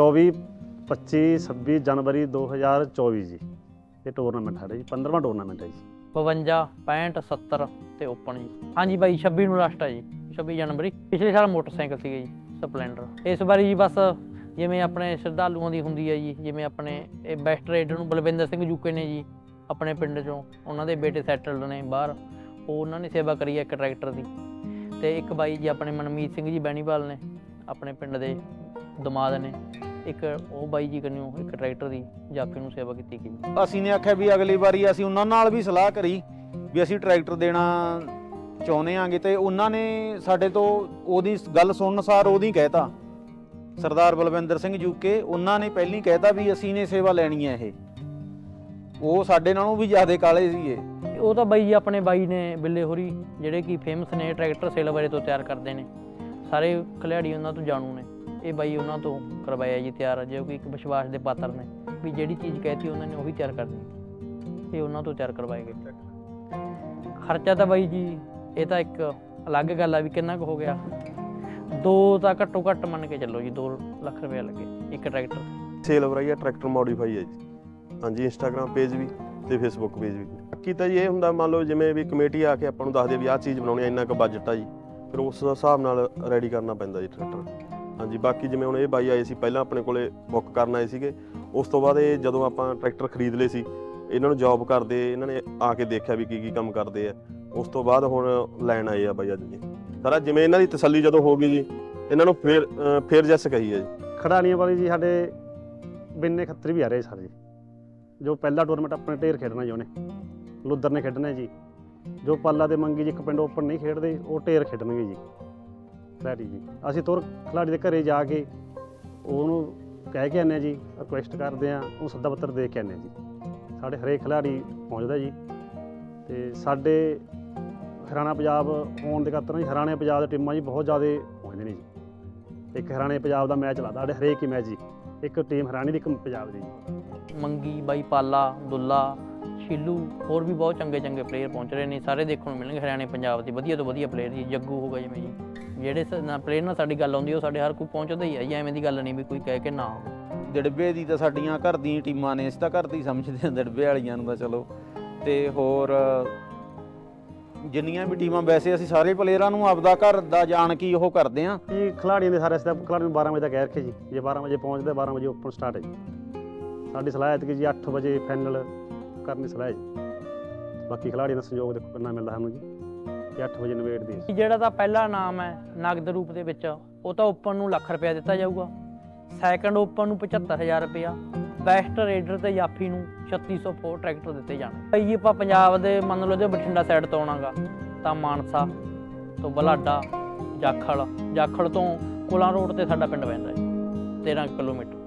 24 25 26 ਜਨਵਰੀ 2024 ਜੀ। ਇਹ ਟੂਰਨਾਮੈਂਟ ਹੈ ਜੀ 15ਵਾਂ ਟੂਰਨਾਮੈਂਟ ਹੈ ਜੀ। 52 65 70 ਤੇ ਓਪਨ ਜੀ। ਹਾਂਜੀ ਬਾਈ 26 ਨੂੰ ਲਾਸਟ ਹੈ ਜੀ 26 ਜਨਵਰੀ। ਪਿਛਲੇ ਸਾਲ ਮੋਟਰਸਾਈਕਲ ਸੀਗੇ ਜੀ, ਸਪਲੈਂਡਰ। ਇਸ ਵਾਰੀ ਜੀ ਬਸ ਜਿਵੇਂ ਆਪਣੇ ਸ਼ਰਧਾਲੂਆਂ ਦੀ ਹੁੰਦੀ ਹੈ ਜੀ, ਜਿਵੇਂ ਆਪਣੇ ਇਹ ਬੈਸਟ ਰੇਡਰ ਨੂੰ ਬਲਵਿੰਦਰ ਸਿੰਘ ਜੂਕੇ ਨੇ ਜੀ, ਆਪਣੇ ਪਿੰਡ ਚੋਂ। ਉਹਨਾਂ ਦੇ ਬੇਟੇ ਸੈਟਲਡ ਨੇ ਬਾਹਰ। ਉਹ ਉਹਨਾਂ ਨੇ ਸੇਵਾ ਕਰੀ ਹੈ ਇੱਕ ਟਰੈਕਟਰ ਦੀ। ਤੇ ਇੱਕ ਬਾਈ ਜੀ ਆਪਣੇ ਮਨਮੀਤ ਸਿੰਘ ਜੀ ਬੈਣੀਵਾਲ ਨੇ, ਆਪਣੇ ਪਿੰਡ ਦੇ ਦਮਾਦ ਨੇ। ਇੱਕ ਉਹ ਬਾਈ ਜੀ ਕੰਨਿਓ ਇੱਕ ਟਰੈਕਟਰ ਦੀ ਜਾਫੀ ਨੂੰ ਸੇਵਾ ਕੀਤੀ ਗਈ ਅਸੀਂ ਨੇ ਆਖਿਆ ਵੀ ਅਗਲੀ ਵਾਰੀ ਅਸੀਂ ਉਹਨਾਂ ਨਾਲ ਵੀ ਸਲਾਹ ਕਰੀ ਵੀ ਅਸੀਂ ਟਰੈਕਟਰ ਦੇਣਾ ਚਾਹੁੰਦੇ ਆਂਗੇ ਤੇ ਉਹਨਾਂ ਨੇ ਸਾਡੇ ਤੋਂ ਉਹਦੀ ਗੱਲ ਸੁਣਨ ਅਨੁਸਾਰ ਉਹਦੀ ਕਹਿਤਾ। ਸਰਦਾਰ ਬਲਵਿੰਦਰ ਸਿੰਘ ਜੂਕੇ ਉਹਨਾਂ ਨੇ ਪਹਿਲੀ ਕਹਿਤਾ ਵੀ ਅਸੀਂ ਨੇ ਸੇਵਾ ਲੈਣੀ ਹੈ ਇਹ। ਉਹ ਸਾਡੇ ਨਾਲੋਂ ਵੀ ਜ਼ਿਆਦਾ ਕਾਲੇ ਸੀਗੇ। ਉਹ ਤਾਂ ਬਾਈ ਜੀ ਆਪਣੇ ਬਾਈ ਨੇ ਬਿੱਲੇ ਹੋਰੀ ਜਿਹੜੇ ਕਿ ਫੇਮਸ ਨੇ ਟਰੈਕਟਰ ਸੇਲ ਬਾਰੇ ਤੋਂ ਤਿਆਰ ਕਰਦੇ ਨੇ। ਸਾਰੇ ਖਿਲਾੜੀ ਉਹਨਾਂ ਤੋਂ ਜਾਣੂ ਨੇ। ਇਹ ਬਾਈ ਉਹਨਾਂ ਤੋਂ ਕਰਵਾਇਆ ਜੀ ਤਿਆਰ ਜੋ ਕਿ ਇੱਕ ਵਿਸ਼ਵਾਸ ਦੇ ਪਾਤਰ ਨੇ ਵੀ ਜਿਹੜੀ ਚੀਜ਼ ਕਹਿਤੀ ਉਹਨਾਂ ਨੇ ਉਹੀ ਤਿਆਰ ਕਰਨੀ। ਇਹ ਉਹਨਾਂ ਤੋਂ ਤਿਆਰ ਕਰਵਾਏ ਗਏ। ਖਰਚਾ ਤਾਂ ਬਾਈ ਜੀ, ਇਹ ਤਾਂ ਇੱਕ ਅਲੱਗ ਗੱਲ ਆ ਵੀ ਕਿੰਨਾ ਕੁ ਹੋ ਗਿਆ। ਦੋ ਤਾਂ ਘੱਟੋ ਘੱਟ ਮੰਨ ਕੇ ਚੱਲੋ ਜੀ 2 ਲੱਖ ਰੁਪਏ ਲੱਗੇ ਇੱਕ ਟਰੈਕਟਰ। ਤੇ। ਸੇਲ ਵਰਾਈ ਹੈ ਟਰੈਕਟਰ ਮੋਡੀਫਾਈ ਹੈ ਜੀ। ਹਾਂਜੀ ਇੰਸਟਾਗ੍ਰam ਪੇਜ ਵੀ ਤੇ ਫੇਸਬੁੱਕ ਪੇਜ ਵੀ। ਬਾਕੀ ਤਾਂ ਜੀ ਇਹ ਹੁੰਦਾ, ਮੰਨ ਲਓ ਜਿਵੇਂ ਵੀ ਕਮੇਟੀ ਆ ਕੇ ਆਪਾਂ ਨੂੰ ਦੱਸਦੇ ਵੀ ਆਹ ਚੀਜ਼ ਬਣਾਉਣੀ ਹੈ ਇੰਨਾ ਕੁ ਬਜਟ ਆ ਜੀ। ਫਿਰ ਉਸ ਹਿਸਾਬ ਨਾਲ ਰੈਡੀ ਕਰਨਾ ਪੈਂਦਾ ਜੀ ਟਰੈਕਟਰ। ਹਾਂਜੀ, ਬਾਕੀ ਜਿਵੇਂ ਹੁਣ ਇਹ ਬਾਈ ਆਏ ਸੀ, ਪਹਿਲਾਂ ਆਪਣੇ ਕੋਲੇ ਬੁੱਕ ਕਰਨ ਆਏ ਸੀਗੇ, ਉਸ ਤੋਂ ਬਾਅਦ ਇਹ ਜਦੋਂ ਆਪਾਂ ਟਰੈਕਟਰ ਖਰੀਦ ਲਏ ਸੀ, ਇਹਨਾਂ ਨੂੰ ਜੌਬ ਕਰਦੇ, ਇਹਨਾਂ ਨੇ ਆ ਕੇ ਦੇਖਿਆ ਵੀ ਕੀ ਕੀ ਕੰਮ ਕਰਦੇ ਆ। ਉਸ ਤੋਂ ਬਾਅਦ ਹੁਣ ਲੈਣ ਆਏ ਆ ਬਾਈ ਅੱਜ ਜੀ। ਸਾਰਾ ਜਿਵੇਂ ਇਹਨਾਂ ਦੀ ਤਸੱਲੀ ਜਦੋਂ ਹੋ ਗਈ ਜੀ, ਇਹਨਾਂ ਨੂੰ ਫੇਰ, ਅਹ, ਫੇਰ ਜੈਸ ਕਹੀ ਹੈ ਜੀ। ਖਿਡਾਰੀਆਂ ਵਾਲੀ ਜੀ ਸਾਡੇ ਬਿੰਨੇ ਖੱਤਰੀ ਵੀ ਆ ਰਹੇ ਸਾਰੇ। ਜੀ ਜੋ ਪਹਿਲਾ ਟੂਰਨਾਮੈਂਟ ਆਪਣੇ ਢੇਰ ਖੇਡਣਾ ਜੀ ਉਹਨੇ ਲੁੱਦਰ ਨੇ ਖੇਡਣਾ ਜੀ। ਜੋ ਪਾਲਾ ਤੇ ਮੰਗੀ ਜੀ, ਇੱਕ ਪਿੰਡ ਓਪਨ ਨਹੀਂ ਖੇਡਦੇ, ਉਹ ਢੇਰ ਖੇਡਣਗੇ ਜੀ। ਖਿਡਾਰੀ ਜੀ। ਅਸੀਂ ਤੁਰ ਖਿਡਾਰੀ ਦੇ ਘਰੇ ਜਾ ਕੇ ਉਹਨੂੰ ਕਹਿ ਕੇ ਆਨੇ ਜੀ ਰਿਕੁਐਸਟ ਕਰਦੇ ਆ ਉਹ ਸੱਦਾ ਪੱਤਰ ਦੇ ਕੇ ਆਨੇ ਜੀ। ਸਾਡੇ ਹਰੇਕ ਖਿਡਾਰੀ ਪਹੁੰਚਦਾ ਜੀ। ਤੇ ਸਾਡੇ ਹਰਿਆਣਾ ਪੰਜਾਬ ਹੋਣ ਦੇ ਖਾਤਰ ਜੀ, ਹਰਿਆਣਾ ਪੰਜਾਬ ਦੀ ਟੀਮਾਂ ਜੀ ਬਹੁਤ ਜ਼ਿਆਦਾ ਪਹੁੰਚਦੇ ਨੇ ਜੀ। ਇੱਕ ਹਰਿਆਣੇ ਪੰਜਾਬ ਦਾ ਮੈਚ ਲੱਗਦਾ, ਸਾਡੇ ਹਰੇਕ ਹੀ ਮੈਚ ਜੀ। ਇੱਕ ਟੀਮ ਹਰਿਆਣੇ ਦੀ, ਇੱਕ ਪੰਜਾਬ ਦੀ ਜੀ। ਮੰਗੀ, ਬਾਈ ਪਾਲਾ, ਦੁੱਲਾ, ਸ਼ੀਲੂ, ਹੋਰ ਵੀ ਬਹੁਤ ਚੰਗੇ ਚੰਗੇ ਪਲੇਅਰ ਪਹੁੰਚ ਰਹੇ ਨੇ। ਸਾਰੇ ਦੇਖਣ ਨੂੰ ਮਿਲਣਗੇ ਹਰਿਆਣੇ ਪੰਜਾਬ ਦੇ, ਵਧੀਆ ਤੋਂ ਵਧੀਆ ਪਲੇਅਰ ਜੀ, ਜੱਗੂ ਹੋ ਹੋਗਾ ਜਿਵੇਂ ਜੀ। ਜਿਹੜੇ ਪਲੇਅਰ ਨਾਲ ਸਾਡੀ ਗੱਲ ਆਉਂਦੀ ਉਹ ਸਾਡੇ ਹਰ ਕੋਈ ਪਹੁੰਚਦਾ ਹੀ ਹੈ ਜੀ ਐਵੇਂ ਦੀ ਗੱਲ ਨਹੀਂ ਵੀ ਕੋਈ ਕਹਿ ਕੇ ਨਾ ਆਵੇ। ਦਿੜਬੇ ਦੀ ਤਾਂ ਸਾਡੀਆਂ ਘਰ ਦੀਆਂ ਟੀਮਾਂ ਨੇ ਅਸੀਂ ਤਾਂ ਘਰ ਦੀ ਸਮਝਦੇ ਹਾਂ ਦਿੜਬੇ ਵਾਲੀਆਂ ਨੂੰ ਤਾਂ ਚਲੋ। ਤੇ ਹੋਰ ਜਿੰਨੀਆਂ ਵੀ ਟੀਮਾਂ ਵੈਸੇ ਅਸੀਂ ਸਾਰੇ ਪਲੇਅਰਾਂ ਨੂੰ ਆਪਦਾ ਘਰ ਦਾ ਜਾਣ ਕੀ ਉਹ ਕਰਦੇ ਆ ਜੀ ਖਿਲਾੜੀਆਂ ਦੇ ਸਾਰੇ ਅਸੀਂ ਤਾਂ ਖਿਲਾੜੀਆਂ ਨੂੰ 12 ਵਜੇ ਤੱਕ ਕਹਿ ਰੱਖੇ ਜੀ। ਜੇ 12 ਵਜੇ ਪਹੁੰਚਦੇ 12 ਵਜੇ ਓਪਨ ਸਟਾਰਟ ਹੈ ਜੀ। ਸਾਡੀ ਸਲਾਹ ਹੈ ਕਿ ਜੀ 8 ਵਜੇ ਫਾਈਨਲ ਕਰਨੀ ਸਲਾਹ ਹੈ ਜੀ। ਬਾਕੀ ਖਿਲਾੜੀਆਂ ਦਾ ਸਹਿਯੋਗ ਦੇਖੋ ਕਿੰਨਾ ਮਿਲਦਾ ਸਾਨੂੰ ਜੀ। ਕਿ 8 ਵਜੇ ਨਿਬੇੜਦੇ ਹਾਂ। ਜਿਹੜਾ ਤਾਂ ਪਹਿਲਾ ਨਾਮ ਹੈ ਨਗਦ ਰੂਪ ਦੇ ਵਿੱਚ, ਉਹ ਤਾਂ ਓਪਨ ਨੂੰ ਲੱਖ ਰੁਪਇਆ ਦਿੱਤਾ ਜਾਊਗਾ। ਸੈਕੰਡ ਓਪਨ ਨੂੰ 75000 ਰੁਪਇਆ। ਬੈਸਟ ਰੇਡਰ ਤੇ ਜਾਫੀ ਨੂੰ 3600 ਫੋਰ ਟਰੈਕਟਰ ਦਿੱਤੇ ਜਾਣੇ। ਭਾਈ ਆਪਾਂ ਪੰਜਾਬ ਦੇ ਮੰਨ ਲਓ ਜੇ ਬਠਿੰਡਾ ਸਾਈਡ ਤੋਂ ਆਉਣਾਗਾ, ਤਾਂ ਮਾਨਸਾ ਤੋਂ ਬਲਾਡਾ, ਜਾਖਲ। ਜਾਖਲ ਤੋਂ ਕੋਲਾਂ ਰੋਡ ਤੇ ਸਾਡਾ ਪਿੰਡ ਪੈਂਦਾ ਹੈ 13 ਕਿਲੋਮੀਟਰ।